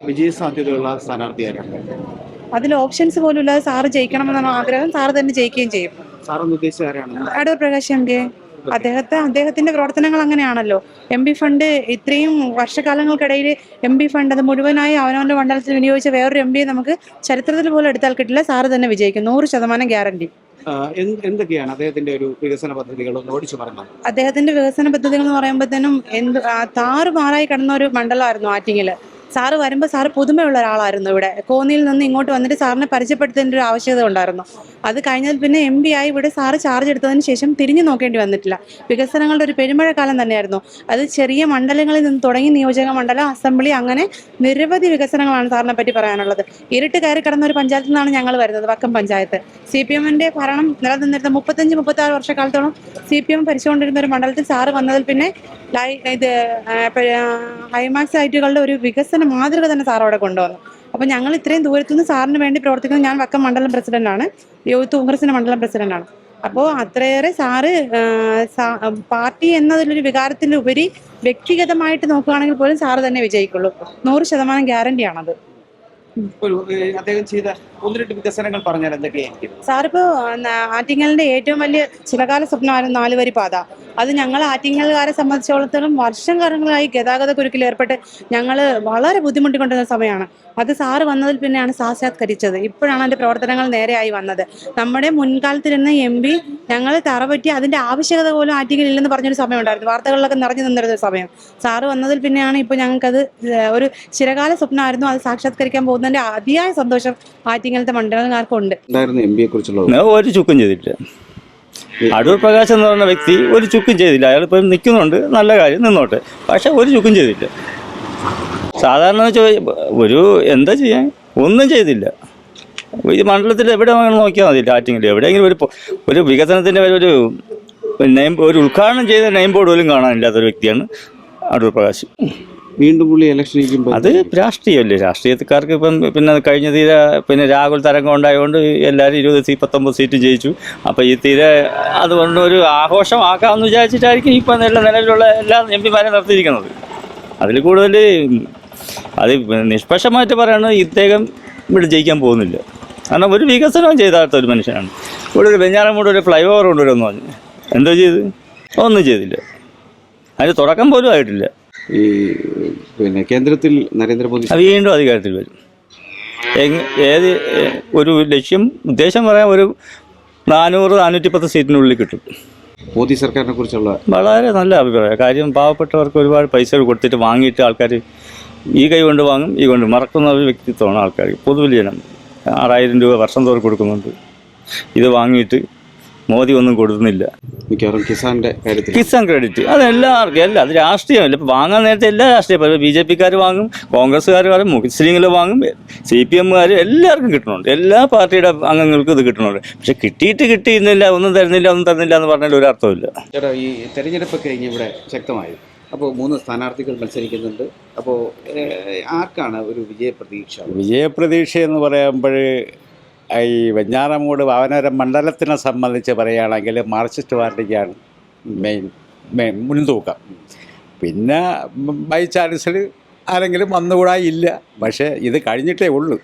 വിജയ സാധ്യതയുള്ള സ്ഥാനാർത്ഥി ആരാണ്? അതിൽ ഓപ്ഷൻസ് പോലും ഇല്ലാതെ സാറ് ജയിക്കണമെന്നാണ് ആഗ്രഹം. സാറ് തന്നെ ജയിക്കുകയും ചെയ്യും. സാറൊന്ന് ഉദ്ദേശിച്ച ആരാണ്? അടൂർ പ്രകാശ് എം പിയെ അദ്ദേഹത്തെ അദ്ദേഹത്തിന്റെ പ്രവർത്തനങ്ങൾ അങ്ങനെയാണല്ലോ. എം പി ഫണ്ട് ഇത്രയും വർഷകാലങ്ങൾക്കിടയിൽ എം പി ഫണ്ട് അത് മുഴുവനായി അവനവന്റെ മണ്ഡലത്തിൽ വിനിയോഗിച്ച വേറൊരു എം പിയെ നമുക്ക് ചരിത്രത്തിൽ പോലും എടുത്താൽ കിട്ടില്ല. സാറ് തന്നെ വിജയിക്കും. നൂറ് ശതമാനം ഗ്യാരണ്ടി. എന്തൊക്കെയാണ് അദ്ദേഹത്തിന്റെ ഒരു വികസന പദ്ധതികൾ? ഓടിച്ചു പറഞ്ഞു അദ്ദേഹത്തിന്റെ വികസന പദ്ധതികൾ എന്ന് പറയുമ്പോഴത്തേനും എന്ത് താറുമാറായി കിടന്ന ഒരു മണ്ഡലമായിരുന്നു ആറ്റിങ്ങിൽ സാറ് വരുമ്പോൾ സാറ് പുതുമയുള്ള ഒരാളായിരുന്നു ഇവിടെ. കോന്നിയിൽ നിന്ന് ഇങ്ങോട്ട് വന്നിട്ട് സാറിനെ പരിചയപ്പെടുത്തേണ്ട ഒരു ആവശ്യകത ഉണ്ടായിരുന്നു. അത് കഴിഞ്ഞാൽ പിന്നെ എം പി ആയി ഇവിടെ സാറ് ചാർജ് എടുത്തതിന് ശേഷം തിരിഞ്ഞു നോക്കേണ്ടി വന്നിട്ടില്ല. വികസനങ്ങളുടെ ഒരു പെരുമഴക്കാലം തന്നെയായിരുന്നു. അത് ചെറിയ മണ്ഡലങ്ങളിൽ നിന്ന് തുടങ്ങി നിയോജക മണ്ഡലം അസംബ്ലി അങ്ങനെ നിരവധി വികസനങ്ങളാണ് സാറിനെ പറ്റി പറയാനുള്ളത്. ഇരുട്ട് കയറി കിടന്ന ഒരു പഞ്ചായത്തിൽ നിന്നാണ് ഞങ്ങൾ വരുന്നത് വക്കം പഞ്ചായത്ത്. സി പി എമ്മിന്റെ ഭരണം നിലനിന്നിരുന്ന മുപ്പത്തഞ്ച് മുപ്പത്തി ആറ് വർഷക്കാലത്തോളം സി പി എം ഭരിച്ചുകൊണ്ടിരുന്ന ഒരു മണ്ഡലത്തിൽ സാറ് വന്നതിൽ പിന്നെ ലൈ ഇത് ഹൈമാക്സ് സൈറ്റുകളുടെ ഒരു വികസന മാതൃക തന്നെ സാർ അവിടെ കൊണ്ടുവന്നു. അപ്പോൾ ഞങ്ങൾ ഇത്രയും ദൂരത്തുനിന്ന് സാറിന് വേണ്ടി പ്രവർത്തിക്കുന്നത് ഞാൻ വക്കം മണ്ഡലം പ്രസിഡന്റാണ് യൂത്ത് കോൺഗ്രസിന്റെ മണ്ഡലം പ്രസിഡന്റാണ് അപ്പോൾ അത്രയേറെ സാറ് പാർട്ടി എന്നതിലൊരു ഉപരി വ്യക്തിഗതമായിട്ട് നോക്കുകയാണെങ്കിൽ പോലും സാറ് തന്നെ വിജയിക്കുള്ളൂ. നൂറ് ശതമാനം ഗ്യാരണ്ടിയാണത് അദ്ദേഹം ചെയ്ത ഒന്ന് രണ്ട് വികസനങ്ങൾ പറഞ്ഞാൽ എന്തൊക്കെയായിരിക്കും? സാറിപ്പോ ആറ്റിങ്ങലിന്റെ ഏറ്റവും വലിയ ചിലകാല സ്വപ്നമായിരുന്നു നാലുവരി പാത അത് ഞങ്ങൾ ആറ്റിങ്ങൽക്കാരെ സംബന്ധിച്ചിടത്തോളം വർഷം കാലങ്ങളായി ഗതാഗത കുരുക്കിൽ ഏർപ്പെട്ട് ഞങ്ങൾ വളരെ ബുദ്ധിമുട്ടിക്കൊണ്ടിരുന്ന സമയമാണ് അത് സാറ് വന്നതിൽ പിന്നെയാണ് സാക്ഷാത്കരിച്ചത് ഇപ്പോഴാണ് അതിന്റെ പ്രവർത്തനങ്ങൾ നേരെയായി വന്നത്. നമ്മുടെ മുൻകാലത്തിരുന്ന എം പി ഞങ്ങൾ തറപറ്റി അതിന്റെ ആവശ്യകത പോലും ആറ്റിങ്ങൽ ഇല്ലെന്ന് പറഞ്ഞൊരു സമയമുണ്ടായിരുന്നു. വാർത്തകളിലൊക്കെ നിറഞ്ഞു നിന്നിരുന്ന ഒരു സമയം. സാറ് വന്നതിൽ പിന്നെയാണ് ഇപ്പോൾ ഞങ്ങൾക്കത് ഒരു ചിരകാല സ്വപ്നമായിരുന്നു. അത് സാക്ഷാത്കരിക്കാൻ പോകുന്നതിന്റെ അതിയായ സന്തോഷം ആറ്റിങ്ങലത്തെ ഞാൻ ഒരു ചുക്കം ചെയ്തിട്ടില്ല. അടൂർ പ്രകാശ് എന്ന് പറഞ്ഞ വ്യക്തി ഒരു ചുക്കും ചെയ്തില്ല. അയാൾ ഇപ്പം നിൽക്കുന്നുണ്ട്. നല്ല കാര്യം നിന്നോട്ടെ. പക്ഷെ ഒരു ചുക്കും ചെയ്തില്ല. സാധാരണ ഒരു എന്താ ചെയ്യാൻ? ഒന്നും ചെയ്തില്ല. ഈ മണ്ഡലത്തിൽ എവിടെ നോക്കിയാൽ മതി ആറ്റിങ്ങിൽ എവിടെയെങ്കിലും ഒരു ഒരു വികസനത്തിന്റെ ഒരു നെയിം ഒരു ഉദ്ഘാടനം ചെയ്ത നെയിം ബോർഡ് പോലും കാണാനില്ലാത്തൊരു വ്യക്തിയാണ് അടൂർ പ്രകാശ്. വീണ്ടും പുള്ളി ഇലക്ഷൻ അത് രാഷ്ട്രീയമല്ലേ? രാഷ്ട്രീയക്കാർക്ക് ഇപ്പം പിന്നെ കഴിഞ്ഞ തീരെ പിന്നെ രാഹുൽ തരംഗം ഉണ്ടായതുകൊണ്ട് എല്ലാവരും ഇരുപത് സീറ്റ് പത്തൊമ്പത് സീറ്റ് ജയിച്ചു. അപ്പോൾ ഈ തീരെ അതുകൊണ്ട് ഒരു ആഘോഷമാക്കാമെന്ന് വിചാരിച്ചിട്ടായിരിക്കും ഇപ്പം നല്ല നിലവിലുള്ള എല്ലാ എം പിമാരെ നിർത്തിയിരിക്കുന്നത്. അതിൽ കൂടുതൽ അത് നിഷ്പക്ഷമായിട്ട് പറയുന്നത് ഇദ്ദേഹം ഇവിടെ ജയിക്കാൻ പോകുന്നില്ല. കാരണം ഒരു വികസനവും ചെയ്താത്ത ഒരു മനുഷ്യനാണ്. ഇവിടെ ഒരു വെഞ്ഞാറമൂട് ഒരു ഫ്ലൈ ഓവർ കൊണ്ടുവരുമെന്ന് പറഞ്ഞു. എന്തോ ചെയ്ത്? ഒന്നും ചെയ്തില്ല. അതിന് തുടക്കം പോലും ആയിട്ടില്ല. ഈ പിന്നെ കേന്ദ്രത്തിൽ നരേന്ദ്രമോദി വീണ്ടും അധികാരത്തിൽ വരും. ഏത് ഒരു ലക്ഷ്യം ഉദ്ദേശം പറയാം ഒരു നാനൂറ് നാനൂറ്റി പത്ത് സീറ്റിനുള്ളിൽ കിട്ടും. മോദി സർക്കാരിനെ കുറിച്ചുള്ള വളരെ നല്ല അഭിപ്രായം. കാര്യം പാവപ്പെട്ടവർക്ക് ഒരുപാട് പൈസ കൊടുത്തിട്ട് വാങ്ങിയിട്ട് ആൾക്കാർ ഈ കൈ കൊണ്ട് വാങ്ങും ഈ കൊണ്ട് മറക്കുന്ന ഒരു വ്യക്തിത്വമാണ് ആൾക്കാർ പൊതുവിൽ ജനം ആറായിരം രൂപ വർഷം തോറും കൊടുക്കുന്നുണ്ട്. ഇത് വാങ്ങിയിട്ട് മോദി ഒന്നും കൊടുക്കുന്നില്ല. മിക്കവാറും കിസാന്റെ കാര്യത്തിൽ കിസാൻ ക്രെഡിറ്റ് അത് എല്ലാവർക്കും എല്ലാം അത് രാഷ്ട്രീയമല്ല. ഇപ്പം വാങ്ങാൻ നേരത്തെ എല്ലാ രാഷ്ട്രീയ ബി ജെ പിക്കാർ വാങ്ങും കോൺഗ്രസ്സുകാർ വാങ്ങും മുസ്ലിങ്ങൾ വാങ്ങും സി പി എമ്മുകാർ എല്ലാവർക്കും കിട്ടണുണ്ട്. എല്ലാ പാർട്ടിയുടെ അംഗങ്ങൾക്കും ഇത് കിട്ടണുണ്ട്. പക്ഷെ കിട്ടിയിട്ട് കിട്ടിയിരുന്നില്ല ഒന്നും തരുന്നില്ല ഒന്നും തരുന്നില്ല എന്ന് പറഞ്ഞാൽ ഒരു അർത്ഥമില്ല ചേട്ടാ ഈ തെരഞ്ഞെടുപ്പ് കഴിഞ്ഞ് ഇവിടെ ശക്തമായി. അപ്പോൾ മൂന്ന് സ്ഥാനാർത്ഥികൾ മത്സരിക്കുന്നുണ്ട്. അപ്പോൾ ആർക്കാണ് ഒരു വിജയപ്രതീക്ഷ? വിജയപ്രതീക്ഷ എന്ന് പറയുമ്പോൾ ഈ വെഞ്ഞാറമൂട് വാവനപുരം മണ്ഡലത്തിനെ സംബന്ധിച്ച് പറയുകയാണെങ്കിൽ മാർക്സിസ്റ്റ് പാർട്ടിക്കാണ് മെയിൻ മെയിൻ മുൻതൂക്കം. പിന്നെ ബൈ ചാൻസിൽ ആരെങ്കിലും വന്നുകൂടാ ഇല്ല. പക്ഷേ ഇത് കഴിഞ്ഞിട്ടേ ഉള്ളൂ.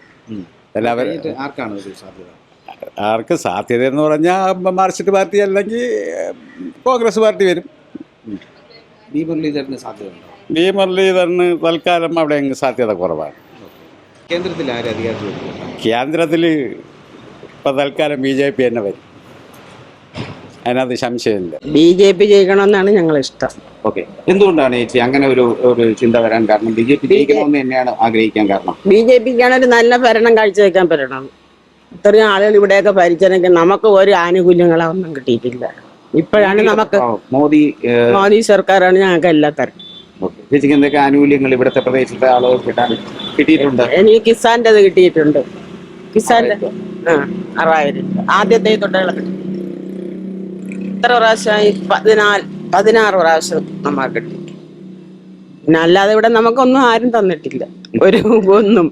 എല്ലാവരും ആർക്കാണ് സാധ്യത? ആർക്ക് സാധ്യത എന്ന് പറഞ്ഞാൽ മാർക്സിസ്റ്റ് പാർട്ടി അല്ലെങ്കിൽ കോൺഗ്രസ് പാർട്ടി വരും. ബി മുരളീധരന് സാധ്യതയുണ്ടോ വി മുരളീധരന് തൽക്കാലം അവിടെ സാധ്യത കുറവാണ്. കേന്ദ്രത്തിൽ ആര് കേന്ദ്രത്തിൽ ഇപ്പം തൽക്കാലം ബി ജെ പി തന്നെ വരും. അതിനകത്ത് സംശയമില്ല. ബി ജെ പി ജയിക്കണമെന്നാണ് ഞങ്ങൾ ഇഷ്ടം. ഓക്കെ. എന്തുകൊണ്ടാണ് ചേച്ചി അങ്ങനെ ഒരു ഒരു ചിന്ത വരാൻ കാരണം? ബി ജെ പി ജയിക്കണമെന്ന് തന്നെയാണ് ആഗ്രഹിക്കാൻ കാരണം. ബി ജെ പിക്കാണ് ഒരു നല്ല ഭരണം കാഴ്ചവെക്കാൻ പറ്റണം. ഇത്രയും ആളുകൾ ഇവിടെയൊക്കെ ഭരിച്ചെങ്കിൽ നമുക്ക് ഒരു ആനുകൂല്യങ്ങളോ ഒന്നും കിട്ടിയിട്ടില്ല. ഇപ്പോഴാണ് നമുക്ക് മോദി മോദി സർക്കാരാണ് ഞങ്ങൾക്ക് എല്ലാ തരം. ചേച്ചിക്ക് എന്തൊക്കെ ആനുകൂല്യങ്ങൾ ഇവിടുത്തെ പ്രദേശത്തെ ആളുകൾ കിട്ടാൻ കിട്ടിയിട്ടുണ്ട്? എനിക്ക് കിസാന്റെ കിട്ടിയിട്ടുണ്ട്. കിസാന്റെ അറുപതിനായിരം ആദ്യത്തെ കിട്ടി. ഇത്ര പ്രാവശ്യമായി പതിനാല് പതിനാറ് പ്രാവശ്യം നമ്മൾ കിട്ടി. പിന്നെ അല്ലാതെ ഇവിടെ നമുക്കൊന്നും ആരും തന്നിട്ടില്ല. ഒരു ഒന്നും.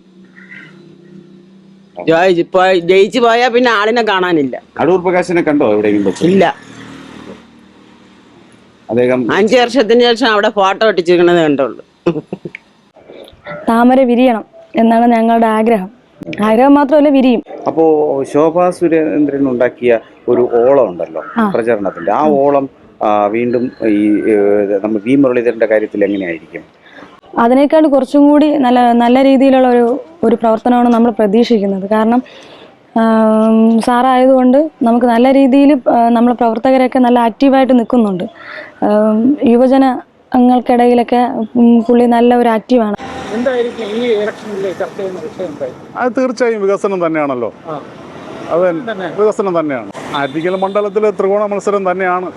ജയിച്ച് പോയി ജയിച്ചു പോയാ പിന്നെ ആളിനെ കാണാനില്ല. അടൂർ പ്രകാശിനെ കണ്ടോ എവിടെയെങ്കിലും ഇല്ല. അദ്ദേഹം അഞ്ചു വർഷത്തിന് ശേഷം അവിടെ ഫോട്ടോ ഒട്ടിച്ചിരിക്കണത് കണ്ടുള്ളൂ. താമര വിരിയണം എന്നാണ് ഞങ്ങളുടെ ആഗ്രഹം. ആഗ്രഹം മാത്രമല്ല വിരിയും. അപ്പോ ശോഭാ സുരേന്ദ്രൻ ഉണ്ടാക്കിയ ഒരു ഓളം ഉണ്ടല്ലോ. പ്രചരണത്തിന്റെ. ആ ഓളം വീണ്ടും ഈ നമ്മൾ വി മുരളീധരന്റെ കാര്യത്തിൽ എങ്ങനെയായിരിക്കും? അതിനേക്കാൾ കുറച്ചും കൂടി നല്ല നല്ല രീതിയിലുള്ള ഒരു ഒരു പ്രവർത്തനമാണ് നമ്മൾ പ്രതീക്ഷിക്കുന്നത്. കാരണം സാറായതുകൊണ്ട് നമുക്ക് നല്ല രീതിയിൽ നമ്മൾ പ്രവർത്തകരൊക്കെ നല്ല ആക്റ്റീവായിട്ട് നിൽക്കുന്നുണ്ട്. യുവജനങ്ങൾക്കിടയിലൊക്കെ പുള്ളി നല്ല ഒരു ആക്റ്റീവാണ്. എന്തായിരിക്കും ഈ ഇലക്ഷനിൽ ചർച്ച ചെയ്യുന്ന വിഷയം അത് തീർച്ചയായും വികസനം തന്നെയാണല്ലോ. അത് വികസനം തന്നെയാണ്. ആറ്റിക്കൽ മണ്ഡലത്തിലെ ത്രികോണ മത്സരം തന്നെയാണ്.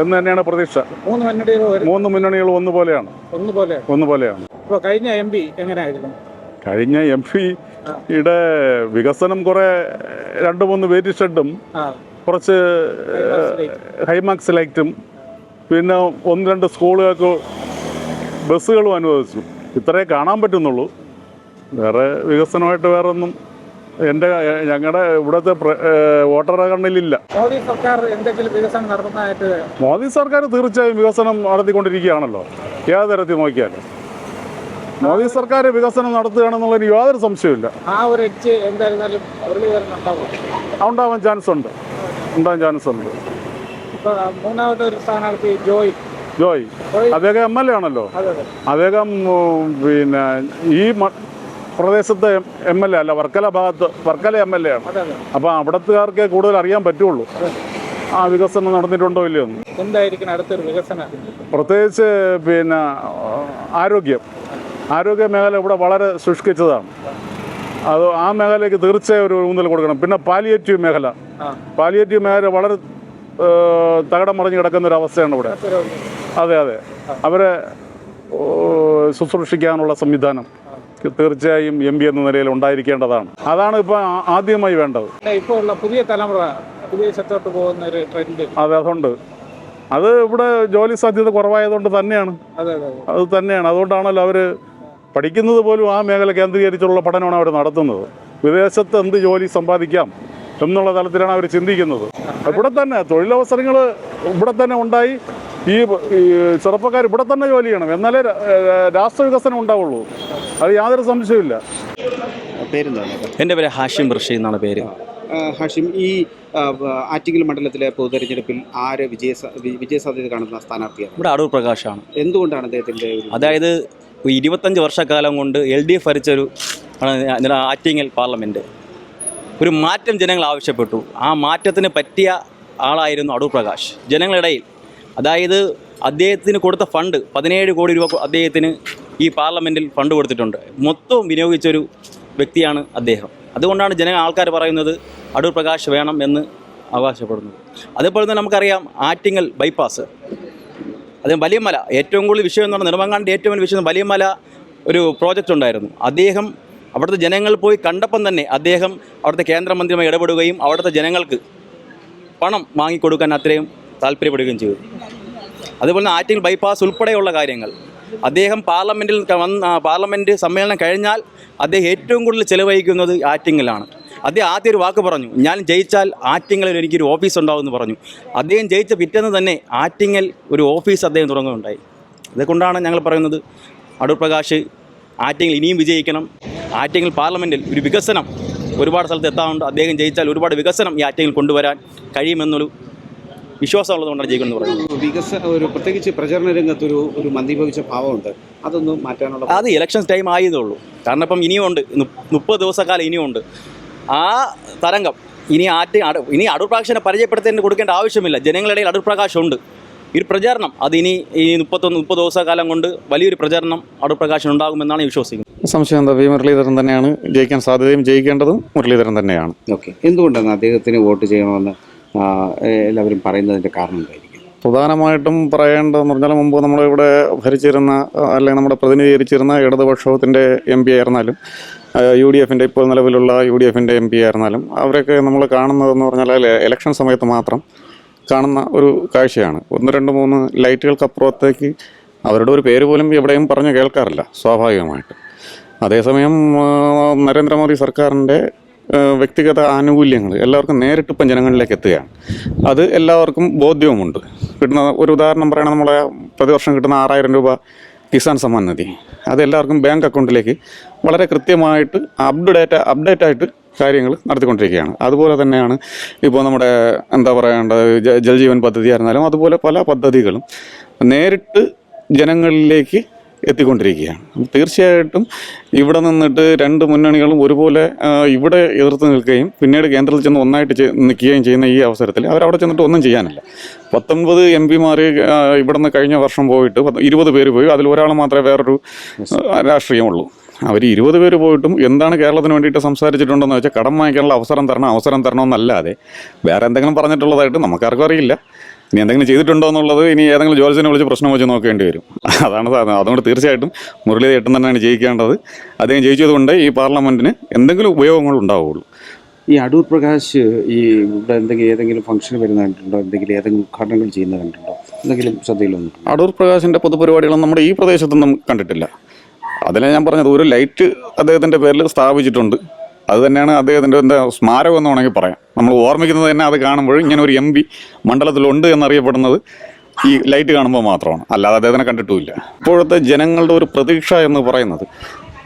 എന്ന് തന്നെയാണ് പ്രതീക്ഷ. മൂന്ന് മുന്നണികൾ മൂന്ന് മുന്നണികൾ ഒന്നുപോലെയാണ്. ഒന്നുപോലെ. ഒന്നുപോലെയാണ്. കഴിഞ്ഞ എം പി എങ്ങനെയായിരുന്നു? കഴിഞ്ഞ എം പിയുടെ വികസനം കുറെ രണ്ട് മൂന്ന് വേരി ഷെഡും കുറച്ച് ഹൈമാക്സ് ലൈറ്റും. പിന്നെ ഒന്ന് രണ്ട് സ്കൂളുകൾക്ക് ബസ്സുകളും അനുവദിച്ചു. ഇത്രേ കാണാൻ പറ്റുന്നുള്ളൂ. വേറെ വികസനമായിട്ട് വേറെ ഒന്നും എന്റെ ഞങ്ങളുടെ ഇവിടുത്തെ പ്ര- ഏഹ് വോട്ടറുടെ കണ്ണിലില്ല. മോദി സർക്കാർ എന്തെങ്കിലും വികസനം നടത്തുന്നതായിട്ട് മോദി സർക്കാർ തീർച്ചയായും വികസനം നടത്തിക്കൊണ്ടിരിക്കുകയാണല്ലോ. ഏത് തരത്തിൽ നോക്കിയാലും മോദി സർക്കാർ വികസനം നടത്തുകയാണെന്നുള്ളതിന് യാതൊരു സംശയമില്ല ആ ഒരു എന്തായിരുന്നാലും ഉണ്ടാവാൻ ചാൻസ് ഉണ്ട് ഉണ്ടാവാൻ ചാൻസ് ഉണ്ട് മൂന്നാമത്തെ ഒരു സ്ഥാനാർത്ഥി ജോയ്. ജോയ് അദ്ദേഹം എം എൽ എ ആണല്ലോ. അദ്ദേഹം പിന്നെ ഈ പ്രദേശത്തെ എം എൽ എ അല്ല വർക്കല ഭാഗത്ത് വർക്കല എം എൽ എ ആണ്. അപ്പോൾ അവിടത്തുകാർക്ക് കൂടുതൽ അറിയാൻ പറ്റുള്ളൂ. ആ വികസനം നടന്നിട്ടുണ്ടോ ഇല്ലയോ എന്ന്. എന്തായിരിക്കും അടുത്തൊരു വികസനം? പ്രത്യേകിച്ച് പിന്നെ ആരോഗ്യം. ആരോഗ്യ മേഖല ഇവിടെ വളരെ ശുഷ്കിച്ചതാണ്. അത് ആ മേഖലയ്ക്ക് തീർച്ചയായും ഒരു ഊന്നൽ കൊടുക്കണം. പിന്നെ പാലിയേറ്റീവ് മേഖല. പാലിയേറ്റീവ് മേഖല വളരെ തകിടം മറിഞ്ഞ് കിടക്കുന്ന ഒരു അവസ്ഥയാണ് ഇവിടെ. അതെ അതെ. അവരെ ശുശ്രൂഷിക്കാനുള്ള സംവിധാനം തീർച്ചയായും എം പി എന്ന നിലയിൽ ഉണ്ടായിരിക്കേണ്ടതാണ്. അതാണ് ഇപ്പോൾ ആദ്യമായി വേണ്ടത്. ഇപ്പോൾ ഉള്ള പുതിയ തലമുറ വിദേശത്തോട്ട് പോകുന്ന ഒരു ട്രെൻഡ്. അതെ അതുണ്ട്. അത് ഇവിടെ ജോലി സാധ്യത കുറവായതുകൊണ്ട് തന്നെയാണ്. അത് തന്നെയാണ്. അതുകൊണ്ടാണല്ലോ അവർ പഠിക്കുന്നത് പോലും ആ മേഖല കേന്ദ്രീകരിച്ചുള്ള പഠനമാണ് അവർ നടത്തുന്നത്. വിദേശത്ത് എന്ത് ജോലി സമ്പാദിക്കാം എന്നുള്ള തലത്തിലാണ് അവർ ചിന്തിക്കുന്നത്. ഇവിടെ തന്നെ തൊഴിലവസരങ്ങൾ ഇവിടെ തന്നെ ഉണ്ടായി. ഈ ചെറുപ്പക്കാർ ഇവിടെ തന്നെ ജോലി ചെയ്യണം. എന്നാലേ രാ- രാഷ്ട്ര വികസനം ഉണ്ടാവുള്ളൂ. അത് യാതൊരു സംശയമില്ല എന്റെ പേര് ഹാഷിം ഋഷി എന്നാണ് പേര്. ഹാഷിം ഈ ആറ്റിങ്ങൽ മണ്ഡലത്തിലെ പൊതുതെരഞ്ഞെടുപ്പിൽ ആര് വിജയ വിജയസാധ്യത കാണുന്ന സ്ഥാനാർത്ഥിയാണ്? ഇവിടെ അടൂർ പ്രകാശാണ്. എന്തുകൊണ്ടാണ് അദ്ദേഹത്തിന്റെ അതായത് ഇരുപത്തഞ്ച് വർഷക്കാലം കൊണ്ട് എൽ ഡി എഫ് ഭരിച്ചൊരു ആറ്റിങ്ങൽ പാർലമെന്റ്. ഒരു മാറ്റം ജനങ്ങൾ ആവശ്യപ്പെട്ടു. ആ മാറ്റത്തിന് പറ്റിയ ആളായിരുന്നു അടൂർ പ്രകാശ്. ജനങ്ങളിടയിൽ അതായത് അദ്ദേഹത്തിന് കൊടുത്ത ഫണ്ട് പതിനേഴ് കോടി രൂപ അദ്ദേഹത്തിന് ഈ പാർലമെന്റിൽ ഫണ്ട് കൊടുത്തിട്ടുണ്ട്. മൊത്തവും വിനിയോഗിച്ചൊരു വ്യക്തിയാണ് അദ്ദേഹം. അതുകൊണ്ടാണ് ജന ആൾക്കാർ പറയുന്നത് അടൂർ പ്രകാശ് വേണം എന്ന് അവകാശപ്പെടുന്നത്. അതേപോലെ തന്നെ നമുക്കറിയാം ആറ്റിങ്ങൽ ബൈപ്പാസ് അത് വലിയമല ഏറ്റവും കൂടുതൽ വിഷയം എന്ന് പറഞ്ഞാൽ നെടുമങ്ങാണ്ട് ഏറ്റവും വലിയ വിഷയം വലിയമല ഒരു പ്രോജക്റ്റ് ഉണ്ടായിരുന്നു. അദ്ദേഹം അവിടുത്തെ ജനങ്ങൾ പോയി കണ്ടപ്പം തന്നെ അദ്ദേഹം അവിടുത്തെ കേന്ദ്രമന്ത്രിയുമായി ഇടപെടുകയും അവിടുത്തെ ജനങ്ങൾക്ക് പണം വാങ്ങിക്കൊടുക്കാൻ അത്രയും താല്പര്യപ്പെടുകയും ചെയ്തു. അതുപോലെ ആറ്റിങ്ങൽ ബൈപ്പാസ് ഉൾപ്പെടെയുള്ള കാര്യങ്ങൾ. അദ്ദേഹം പാർലമെന്റിൽ വന്ന് പാർലമെന്റ് സമ്മേളനം കഴിഞ്ഞാൽ അദ്ദേഹം ഏറ്റവും കൂടുതൽ ചിലവഴിക്കുന്നത് ആറ്റിങ്ങിലാണ്. അദ്ദേഹം ആദ്യം ഒരു വാക്ക് പറഞ്ഞു ഞാൻ ജയിച്ചാൽ ആറ്റിങ്ങലിൽ എനിക്കൊരു ഓഫീസ് ഉണ്ടാവുമെന്ന് പറഞ്ഞു. അദ്ദേഹം ജയിച്ച പിറ്റേന്ന് തന്നെ ആറ്റിങ്ങൽ ഒരു ഓഫീസ് അദ്ദേഹം തുടങ്ങുകയുണ്ടായി. അതുകൊണ്ടാണ് ഞങ്ങൾ പറയുന്നത് അടൂർ പ്രകാശ് ആറ്റിങ്ങൽ ഇനിയും വിജയിക്കണം. ആറ്റിങ്ങൽ പാർലമെന്റിൽ ഒരു വികസനം ഒരുപാട് സ്ഥലത്ത് എത്താറുണ്ട് അദ്ദേഹം ജയിച്ചാൽ ഒരുപാട് വികസനം ഈ ആറ്റിങ്ങൽ കൊണ്ടുവരാൻ കഴിയുമെന്നൊരു വിശ്വാസമുള്ളതുകൊണ്ടാണ് ജയിക്കുന്നത് പറയുന്നത്. വികസ ഒരു പ്രത്യേകിച്ച് പ്രചരണ രംഗത്ത് ഒരു ഒരു മന്ദീഭവിച്ച ഭാവമുണ്ട്. അതൊന്നും മാറ്റാനുള്ള അത് ഇലക്ഷൻ ടൈം ആയതേ ഉള്ളൂ. കാരണം ഇപ്പം ഇനിയുണ്ട് മുപ്പത് ദിവസക്കാലം ഇനിയുണ്ട് ആ തരംഗം ഇനി ആറ്റ് ഇനി അടൂർ പ്രകാശിനെ പരിചയപ്പെടുത്തേണ്ടി കൊടുക്കേണ്ട ആവശ്യമില്ല. ജനങ്ങളിടയിൽ അടൂർ ഉണ്ട് ഈ ഒരു പ്രചാരണം അത് ഇനി ഈ മുപ്പത്തൊന്ന് മുപ്പത് ദിവസക്കാലം കൊണ്ട് വലിയൊരു പ്രചാരണം അടൂർ പ്രകാശിന് ഉണ്ടാകുമെന്നാണ് വിശ്വസിക്കുന്നത്. സംശയം എന്താ? വി മുരളീധരൻ തന്നെയാണ് ജയിക്കാൻ സാധ്യതയും ജയിക്കേണ്ടതും മുരളീധരൻ തന്നെയാണ്. ഓക്കെ. എന്തുകൊണ്ടാണ് അദ്ദേഹത്തിന് വോട്ട് ചെയ്യണമെന്ന് എല്ലാവരും പറയുന്നതിന്റെ കാരണം എന്തായിരിക്കും പ്രധാനമായിട്ടും പറയേണ്ടതെന്ന് പറഞ്ഞാൽ മുമ്പ് നമ്മളിവിടെ ഭരിച്ചിരുന്ന അല്ലെങ്കിൽ നമ്മുടെ പ്രതിനിധീകരിച്ചിരുന്ന ഇടതുപക്ഷത്തിന്റെ എം പി ആയിരുന്നാലും യു ഡി എഫിന്റെ ഇപ്പോൾ നിലവിലുള്ള യു ഡി എഫിന്റെ എം പി ആയിരുന്നാലും അവരൊക്കെ നമ്മൾ കാണുന്നതെന്ന് പറഞ്ഞാൽ എലക്ഷൻ സമയത്ത് മാത്രം കാണുന്ന ഒരു കാഴ്ചയാണ്. ഒന്ന് രണ്ട് മൂന്ന് ലൈറ്റുകൾക്കപ്പുറത്തേക്ക് അവരുടെ ഒരു പേര് പോലും എവിടെയും പറഞ്ഞ് കേൾക്കാറില്ല സ്വാഭാവികമായിട്ട്. അതേസമയം നരേന്ദ്രമോദി സർക്കാരിന്റെ വ്യക്തിഗത ആനുകൂല്യങ്ങൾ എല്ലാവർക്കും നേരിട്ട് ഇപ്പം ജനങ്ങളിലേക്ക് എത്തുകയാണ്. അത് എല്ലാവർക്കും ബോധ്യവുമുണ്ട്. കിട്ടുന്ന ഒരു ഉദാഹരണം പറയുകയാണെങ്കിൽ നമ്മളെ പ്രതിവർഷം കിട്ടുന്ന ആറായിരം രൂപ കിസാൻ സമ്മാൻ നിധി. അത് എല്ലാവർക്കും ബാങ്ക് അക്കൗണ്ടിലേക്ക് വളരെ കൃത്യമായിട്ട് അപ്ഡേറ്റ് അപ്ഡേറ്റ് ആയിട്ട് കാര്യങ്ങൾ നടത്തിക്കൊണ്ടിരിക്കുകയാണ്. അതുപോലെ തന്നെയാണ് ഇപ്പോൾ നമ്മുടെ എന്താ പറയേണ്ടത് ജൽജീവൻ പദ്ധതി ആയിരുന്നാലും അതുപോലെ പല പദ്ധതികളും നേരിട്ട് ജനങ്ങളിലേക്ക് എത്തിക്കൊണ്ടിരിക്കുകയാണ്. തീർച്ചയായിട്ടും ഇവിടെ നിന്നിട്ട് രണ്ട് മുന്നണികളും ഒരുപോലെ ഇവിടെ എതിർത്ത് നിൽക്കുകയും പിന്നീട് കേന്ദ്രത്തിൽ ചെന്ന് ഒന്നായിട്ട് നിൽക്കുകയും ചെയ്യുന്ന ഈ അവസരത്തിൽ അവരവിടെ ചെന്നിട്ട് ഒന്നും ചെയ്യാനില്ല. പത്തൊൻപത് എം പിമാർ ഇവിടെ നിന്ന് കഴിഞ്ഞ വർഷം പോയിട്ട് ഇരുപത് പേര് പോയി. അതിൽ ഒരാൾ മാത്രമേ വേറൊരു രാഷ്ട്രീയമുള്ളൂ. അവർ ഇരുപത് പേര് പോയിട്ടും എന്താണ് കേരളത്തിന് വേണ്ടിയിട്ട് സംസാരിച്ചിട്ടുണ്ടെന്ന് വെച്ചാൽ കടം വാങ്ങിക്കാനുള്ള അവസരം തരണം അവസരം തരണമെന്നല്ലാതെ വേറെ എന്തെങ്കിലും പറഞ്ഞിട്ടുള്ളതായിട്ട് നമുക്കാർക്കും അറിയില്ല. ഇനി എന്തെങ്കിലും ചെയ്തിട്ടുണ്ടോ എന്നുള്ളത് ഇനി ഏതെങ്കിലും ജോലിസിനെ വിളിച്ച് പ്രശ്നം വെച്ച് നോക്കേണ്ടി വരും. അതാണ് സാധനം. അതുകൊണ്ട് തീർച്ചയായിട്ടും മുരളി എട്ടും തന്നെയാണ് ജയിക്കേണ്ടത്. അദ്ദേഹം ജയിച്ചതുകൊണ്ട് ഈ പാർലമെന്റിന് എന്തെങ്കിലും ഉപയോഗങ്ങൾ ഉണ്ടാവുകയുള്ളൂ ഈ അടൂർ പ്രകാശ് ഈ ഇവിടെ എന്തെങ്കിലും ഏതെങ്കിലും ഫംഗ്ഷൻ വരുന്ന കണ്ടിട്ടുണ്ടോ എന്തെങ്കിലും ഏതെങ്കിലും ഉദ്ഘാടനങ്ങൾ ചെയ്യുന്ന കണ്ടിട്ടുണ്ടോ എന്തെങ്കിലും ശ്രദ്ധയിൽ വന്നിട്ടുണ്ടോ അടൂർ പ്രകാശിന്റെ പൊതുപരിപാടികളും നമ്മുടെ ഈ പ്രദേശത്തൊന്നും കണ്ടിട്ടില്ല. അതിലെ ഞാൻ പറഞ്ഞത് ഒരു ലൈറ്റ് അദ്ദേഹത്തിന്റെ പേരിൽ സ്ഥാപിച്ചിട്ടുണ്ട്. അത് തന്നെയാണ് അദ്ദേഹത്തിന്റെ എന്താ സ്മാരകം എന്ന് വേണമെങ്കിൽ പറയാം. നമ്മൾ ഓർമ്മിക്കുന്നത് തന്നെ അത് കാണുമ്പോൾ ഇങ്ങനെ ഒരു എം പി മണ്ഡലത്തിലുണ്ട് എന്നറിയപ്പെടുന്നത് ഈ ലൈറ്റ് കാണുമ്പോൾ മാത്രമാണ്. അല്ലാതെ അദ്ദേഹത്തിനെ കണ്ടിട്ടുമില്ല. ഇപ്പോഴത്തെ ജനങ്ങളുടെ ഒരു പ്രതീക്ഷ എന്ന് പറയുന്നത്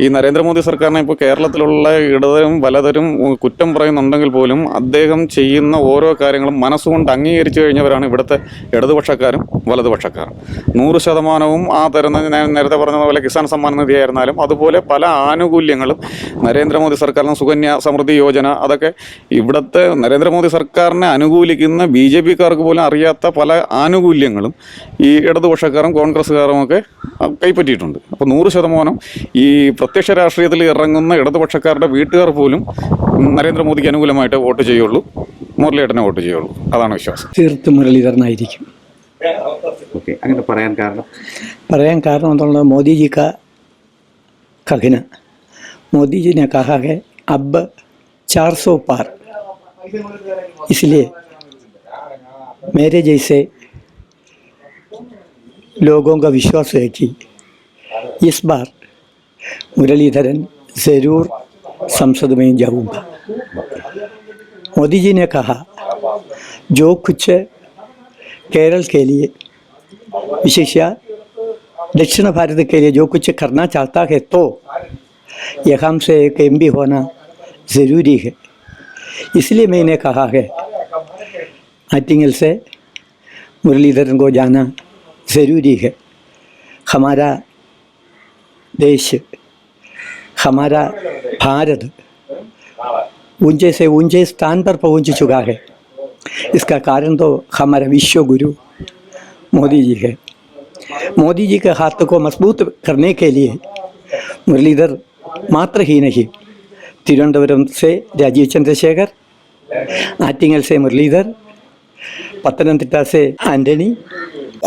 ഈ നരേന്ദ്രമോദി സർക്കാരിനെ ഇപ്പോൾ കേരളത്തിലുള്ള ഇടതരും വലതരും കുറ്റം പറയുന്നുണ്ടെങ്കിൽ പോലും അദ്ദേഹം ചെയ്യുന്ന ഓരോ കാര്യങ്ങളും മനസ്സുകൊണ്ട് അംഗീകരിച്ചു കഴിഞ്ഞവരാണ് ഇവിടുത്തെ ഇടതുപക്ഷക്കാരും വലതുപക്ഷക്കാരും. നൂറ് ശതമാനവും ആ തരുന്ന ഞാൻ നേരത്തെ പറഞ്ഞതുപോലെ കിസാൻ സമ്മാൻ നിധി ആയിരുന്നാലും അതുപോലെ പല ആനുകൂല്യങ്ങളും നരേന്ദ്രമോദി സർക്കാരിന് സുകന്യ സമൃദ്ധി യോജന അതൊക്കെ ഇവിടുത്തെ നരേന്ദ്രമോദി സർക്കാരിനെ അനുകൂലിക്കുന്ന ബി ജെ പിക്കാർക്ക് പോലും അറിയാത്ത പല ആനുകൂല്യങ്ങളും ഈ ഇടതുപക്ഷക്കാരും കോൺഗ്രസ്സുകാരും ഒക്കെ കൈപ്പറ്റിയിട്ടുണ്ട്. അപ്പോൾ നൂറ് ശതമാനം ഈ പ്രത്യക്ഷ രാഷ്ട്രീയത്തിൽ ഇറങ്ങുന്ന ഇടതുപക്ഷക്കാരുടെ വീട്ടുകാർ പോലും നരേന്ദ്രമോദിക്ക് അനുകൂലമായിട്ട് വോട്ട് ചെയ്യുള്ളൂ മുരളിയേട്ടനെ വോട്ട് ചെയ്യുള്ളൂ അതാണ് വിശ്വാസം തീർത്തും മുരളീധരനായിരിക്കും ഓക്കെ അങ്ങനെ പറയാൻ കാരണം പറയാൻ കാരണം എന്തുള്ളത് मोदी जी का कहना मोदी जी ने कहा है अब 400 पार इसलिए मेरे जैसे लोगों का विश्वास है कि इस बार मुरलीधरन ज़रूर संसद में जाऊँगा मोदी जी ने कहा जो कुछ केरल के लिए विशेषया दक्षिण भारत के लिए जो कुछ करना चाहता है तो यहाँ से एक एम होना ज़रूरी है इसलिए मैंने कहा है आर्टिंगल से मुरलीधरन को जाना ज़रूरी है हमारा देश। हमारा भारत ऊँचे से ऊँचे स्थान पर पहुँच चुका है। इसका कारण तो हमारा विश्व गुरु मोदी जी है। मोदी जी के हाथ को मज़बूत करने के लिए मुरलीधर मात्र ही नहीं, तिरुवनंतपुरम से राजीव चंद्रशेखर आटिंगल से मुरलीधर പത്തനംതിട്ട से आंटनी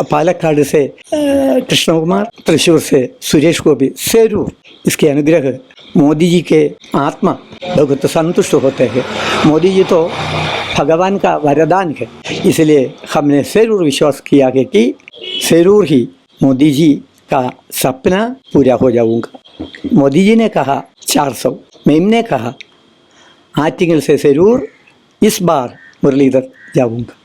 पालक्काड से अ, कृष्ण कुमार त्रिशूर से सुरेश गोपी ज़रूर इसके अनुग्रह मोदी जी के आत्मा बहुत संतुष्ट होते हैं। मोदी जी तो भगवान का वरदान है इसलिए हमने ज़रूर विश्वास किया है कि ज़रूर ही मोदी जी का सपना पूरा हो जाऊँगा। मोदी जी ने कहा 400 मैम ने कहा आर्टिकल से ज़रूर इस बार मुरलीधर जाऊँगा।